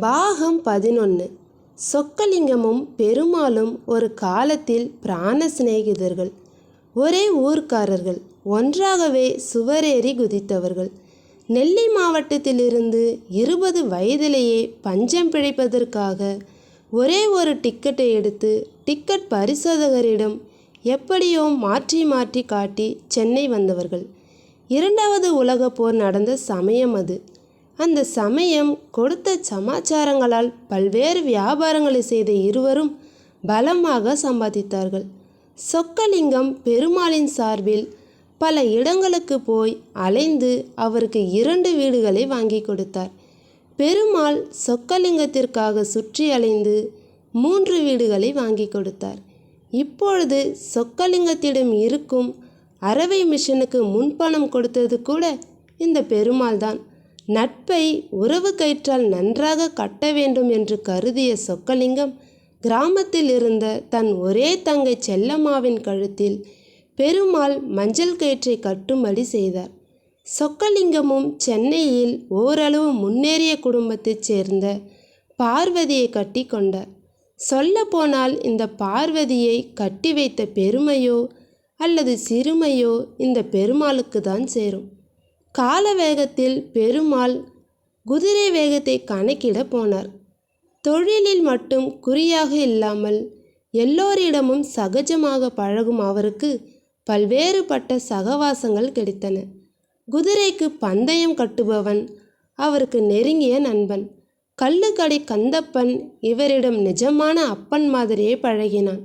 பாகம் பதினொன்று சொக்கலிங்கமும் பெருமாளும் ஒரு காலத்தில் பிராண சிநேகிதர்கள் ஒரே ஊர்க்காரர்கள் ஒன்றாகவே சுவரேறி குதித்தவர்கள். நெல்லை மாவட்டத்திலிருந்து இருபது வயதிலேயே பஞ்சம் பிழைப்பதற்காக ஒரே ஒரு டிக்கெட்டை எடுத்து டிக்கெட் பரிசோதகரிடம் எப்படியோ மாற்றி மாற்றி காட்டி சென்னை வந்தவர்கள். இரண்டாவது உலகப் போர் நடந்த சமயம் அது. அந்த சமயம் கொடுத்த சமாச்சாரங்களால் பல்வேறு வியாபாரங்களை செய்த இருவரும் பலமாக சம்பாதித்தார்கள். சொக்கலிங்கம் பெருமாளின் சார்பில் பல இடங்களுக்கு போய் அலைந்து அவருக்கு இரண்டு வீடுகளை வாங்கி கொடுத்தார். பெருமாள் சொக்கலிங்கத்திற்காக சுற்றி அலைந்து மூன்று வீடுகளை வாங்கி கொடுத்தார். இப்பொழுது சொக்கலிங்கத்திடம் இருக்கும் அரவை மிஷனுக்கு முன்பணம் கொடுத்தது கூட இந்த பெருமாள் தான் நட்பை உறவு கயிற்றால் நன்றாக கட்ட வேண்டும் என்று கருதிய சொக்கலிங்கம் கிராமத்தில் இருந்த தன் ஒரே தங்கை செல்லம்மாவின் கழுத்தில் பெருமாள் மஞ்சள் கயிற்றை கட்டும்படி செய்தார். சொக்கலிங்கமும் சென்னையில் ஓரளவு முன்னேறிய குடும்பத்தைச் சேர்ந்த பார்வதியை கட்டி கொண்டார். சொல்லப்போனால் இந்த பார்வதியை கட்டி வைத்த பெருமையோ அல்லது சிறுமையோ இந்த பெருமாளுக்கு தான் சேரும். கால வேகத்தில் பெருமாள் குதிரை வேகத்தை கணக்கிட போனார். தொழிலில் மட்டும் குறியாக இல்லாமல் எல்லோரிடமும் சகஜமாக பழகும் அவருக்கு பல்வேறுபட்ட சகவாசங்கள் கிடைத்தன. குதிரைக்கு பந்தயம் கட்டுபவன் அவருக்கு நெருங்கிய நண்பன் கள்ளுக்கடை கந்தப்பன் இவரிடம் நிஜமான அப்பன் மாதிரியே பழகினான்.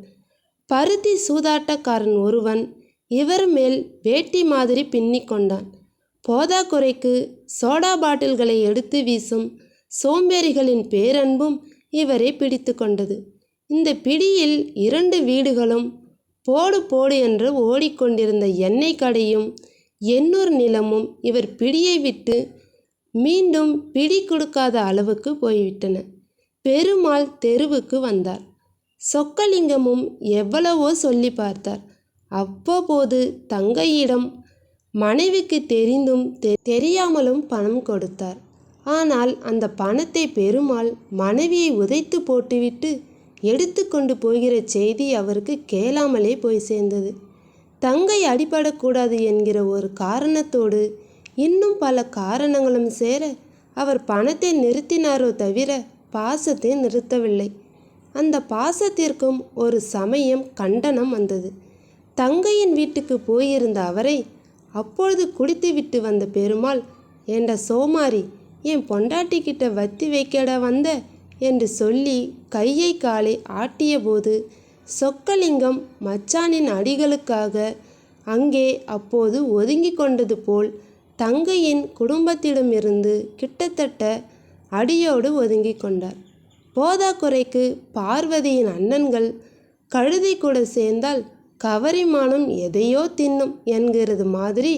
பருத்தி சூதாட்டக்காரன் ஒருவன் இவர் மேல் வேட்டி மாதிரி பின்னிக்கொண்டான். போதாக்குறைக்கு சோடா பாட்டில்களை எடுத்து வீசும் சோம்பேறிகளின் பேரன்பும் இவரை பிடித்து கொண்டது. இந்த பிடியில் இரண்டு வீடுகளும் போடு போடு என்று ஓடிக்கொண்டிருந்த எண்ணெய் கடையும் எண்ணூர் நிலமும் இவர் பிடியை விட்டு மீண்டும் பிடி கொடுக்காத அளவுக்கு போய்விட்டன. பெருமாள் தெருவுக்கு வந்தார். சொக்கலிங்கமும் எவ்வளவோ சொல்லி பார்த்தார். அவ்வப்போது தங்கையிடம் மனைவிக்கு தெரிந்தும் தெ- தெரியாமலும் பணம் கொடுத்தார். ஆனால் அந்த பணத்தை பெருமாள் மனைவியை உதைத்து போட்டுவிட்டு எடுத்துக்கொண்டு போகிற செய்தி அவருக்கு கேளாமலே போய் சேர்ந்தது. தங்கை அடிபடக்கூடாது என்கிற ஒரு காரணத்தோடு இன்னும் பல காரணங்களும் சேர அவர் பணத்தை நிறுத்தினாரோ தவிர பாசத்தை நிறுத்தவில்லை. அந்த பாசத்திற்கும் ஒரு சமயம் கண்டனம் வந்தது. தங்கையின் வீட்டுக்கு போயிருந்த அவரை அப்பொழுது குடித்துவிட்டு வந்த பெருமாள் ஏண்ட சோமாரி என் பொண்டாட்டிக்கிட்ட வத்தி வைக்கட வந்த? என்று சொல்லி கையை காலை ஆட்டியபோது சொக்கலிங்கம் மச்சானின் அடிகளுக்காக அங்கே அப்போது ஒதுங்கி கொண்டது போல் தங்கையின் குடும்பத்திடமிருந்து கிட்டத்தட்ட அடியோடு ஒதுங்கி கொண்டார். போதாக்குறைக்கு பார்வதியின் அண்ணன்கள் கழுதை கூட சேர்ந்தால் கவரிமானம் எதையோ தின்னும் என்கிறது மாதிரி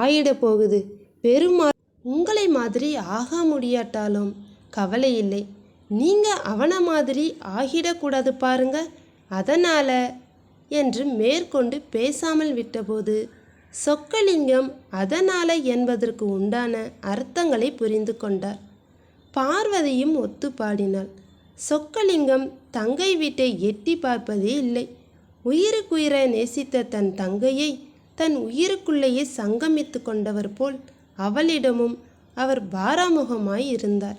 ஆயிட போகுது. பெருமாள் உங்களை மாதிரி ஆக முடியாட்டாலும் கவலை இல்லை. நீங்கள் அவனை மாதிரி ஆகிடக்கூடாது பாருங்க. அதனால் என்று மேற்கொண்டு பேசாமல் விட்டபோது சொக்கலிங்கம் அதனால் என்பதற்கு உண்டான அர்த்தங்களை புரிந்து கொண்டார். பார்வதியும் ஒத்து பாடினாள் சொக்கலிங்கம் தங்கை வீட்டை எட்டி பார்ப்பதே இல்லை. உயிருக்குயிரை நேசித்த தன் தங்கையை தன் உயிருக்குள்ளேயே சங்கமித்து கொண்டவர் போல் அவளிடமும் அவர் பாராமுகமாய் இருந்தார்.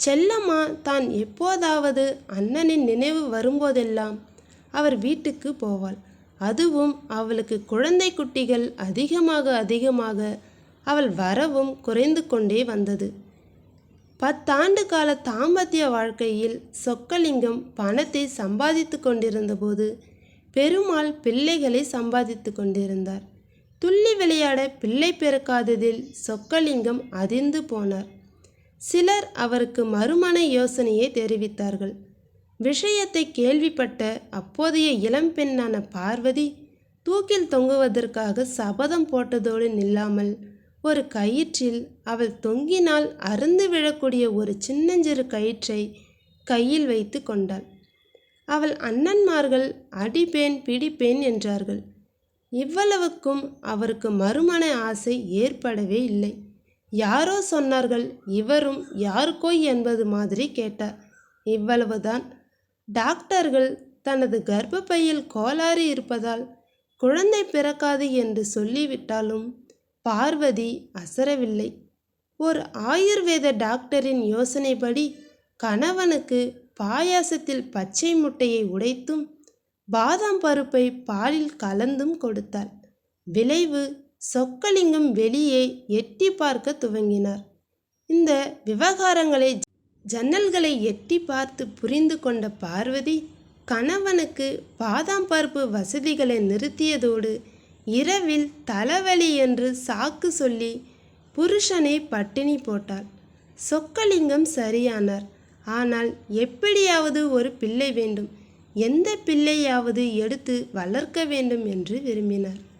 செல்லம்மா தான் எப்போதாவது அண்ணனின் நினைவு வரும்போதெல்லாம் அவர் வீட்டுக்கு போவாள். அதுவும் அவளுக்கு குழந்தை குட்டிகள் அதிகமாக அதிகமாக அவள் வரவும் குறைந்து கொண்டே வந்தது. பத்தாண்டு கால தாம்பத்திய வாழ்க்கையில் சொக்கலிங்கம் பணத்தை சம்பாதித்து கொண்டிருந்தபோது பெருமாள் பிள்ளைகளை சம்பாதித்து கொண்டிருந்தார். துள்ளி விளையாட பிள்ளை பிறக்காததில் சொக்கலிங்கம் அதிர்ந்து போனார். சிலர் அவருக்கு மறுமண யோசனையை தெரிவித்தார்கள். விஷயத்தை கேள்விப்பட்ட அப்போதைய இளம்பெண்ணான பார்வதி தூக்கில் தொங்குவதற்காக சபதம் போட்டதோடு நில்லாமல் ஒரு கயிற்றில் அவள் தொங்கினால் அருந்து விழக்கூடிய ஒரு சின்னஞ்சிறு கயிற்றை கையில் வைத்து கொண்டாள். அவள் அண்ணன்மார்கள் அடிப்பேன் பிடிப்பேன் என்றார்கள். இவ்வளவுக்கும் அவருக்கு மறுமண ஆசை ஏற்படவே இல்லை. யாரோ சொன்னார்கள் இவரும் யாருக்கோ என்பது மாதிரி கேட்டார். இவ்வளவுதான். டாக்டர்கள் தனது கர்ப்பப்பையில் கோளாறு இருப்பதால் குழந்தை பிறக்காது என்று சொல்லிவிட்டாலும் பார்வதி அசரவில்லை. ஒரு ஆயுர்வேத டாக்டரின் யோசனைப்படி கணவனுக்கு பாயாசத்தில் பச்சை முட்டையை உடைத்தும் பாதாம் பருப்பை பாலில் கலந்தும் கொடுத்தாள். விளைவு சொக்கலிங்கம் வெளியே எட்டி பார்க்க துவங்கினார். இந்த விவகாரங்களை ஜன்னல்களை எட்டி பார்த்து புரிந்து கொண்ட பார்வதி கணவனுக்கு பாதாம் பருப்பு வசதிகளை நிறுத்தியதோடு இரவில் தலைவலி என்று சாக்கு சொல்லி புருஷனை பட்டினி போட்டாள். சொக்கலிங்கம் சரியானார். ஆனால் எப்படியாவது ஒரு பிள்ளை வேண்டும். எந்த பிள்ளையாவது எடுத்து வளர்க்க வேண்டும் என்று விரும்பினார்.